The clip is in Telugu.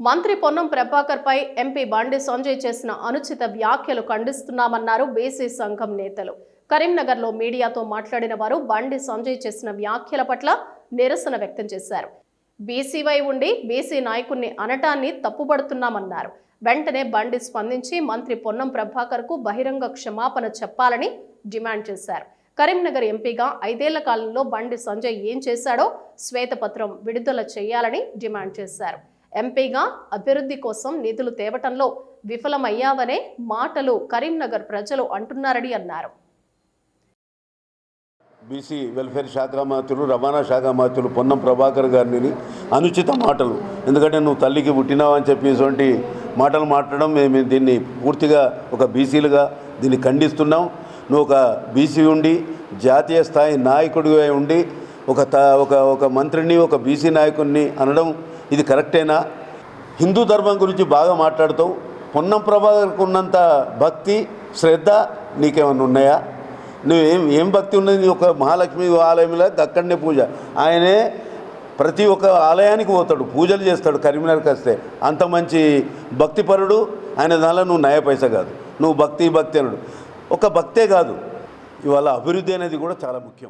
మంత్రి పొన్నం ప్రభాకర్ పై ఎంపీ బండి సంజయ్ చేసిన అనుచిత వ్యాఖ్యలు ఖండిస్తున్నామన్నారు బీసీ సంఘం నేతలు. కరీంనగర్లో మీడియాతో మాట్లాడిన వారు బండి సంజయ్ చేసిన వ్యాఖ్యల పట్ల నిరసన వ్యక్తం చేశారు. బీసీవై ఉండి బీసీ నాయకుణ్ణి అనటాన్ని తప్పుపడుతున్నామన్నారు. వెంటనే బండి స్పందించి మంత్రి పొన్నం ప్రభాకర్కు బహిరంగ క్షమాపణ చెప్పాలని డిమాండ్ చేశారు. కరీంనగర్ ఎంపీగా ఐదేళ్ళ కాలంలో బండి సంజయ్ ఏం చేశాడో శ్వేతపత్రం విడుదల చేయాలని డిమాండ్ చేశారు. ఎంపీగా అభివృద్ధి కోసం నిధులు తేవటంలో విఫలమయ్యావనే మాటలు కరీంనగర్ ప్రజలు అంటున్నారని అన్నారు. బీసీ వెల్ఫేర్ శాఖ మంత్రులు రవాణా శాఖ మంత్రులు పొన్నం ప్రభాకర్ గారిని అనుచిత మాటలు. ఎందుకంటే నువ్వు తల్లికి పుట్టినావని అని చెప్పేటువంటి మాటలు మాట్లాడడం మేము దీన్ని పూర్తిగా ఒక బీసీలుగా దీన్ని ఖండిస్తున్నాం. నువ్వు ఒక బీసీ ఉండి జాతీయ స్థాయి నాయకుడిగా ఉండి ఒక ఒక ఒక మంత్రిని ఒక బీసీ నాయకుడిని అనడం ఇది కరెక్టేనా? హిందూ ధర్మం గురించి బాగా మాట్లాడుతావు. పొన్నం ప్రభాకర్కు ఉన్నంత భక్తి శ్రద్ధ నీకేమన్నా ఉన్నాయా? నువ్వు ఏం ఏం భక్తి ఉన్నది? నీ ఒక మహాలక్ష్మి ఆలయంలో అక్కడనే పూజ. ఆయనే ప్రతి ఒక్క ఆలయానికి పోతాడు పూజలు చేస్తాడు కరీంనగర్కి వస్తే. అంత మంచి భక్తిపరుడు ఆయన దానిలో నువ్వు నయ పైస కాదు. నువ్వు భక్తి భక్తి అనడు. ఒక భక్తే కాదు. ఇవాళ అభివృద్ధి అనేది కూడా చాలా ముఖ్యం.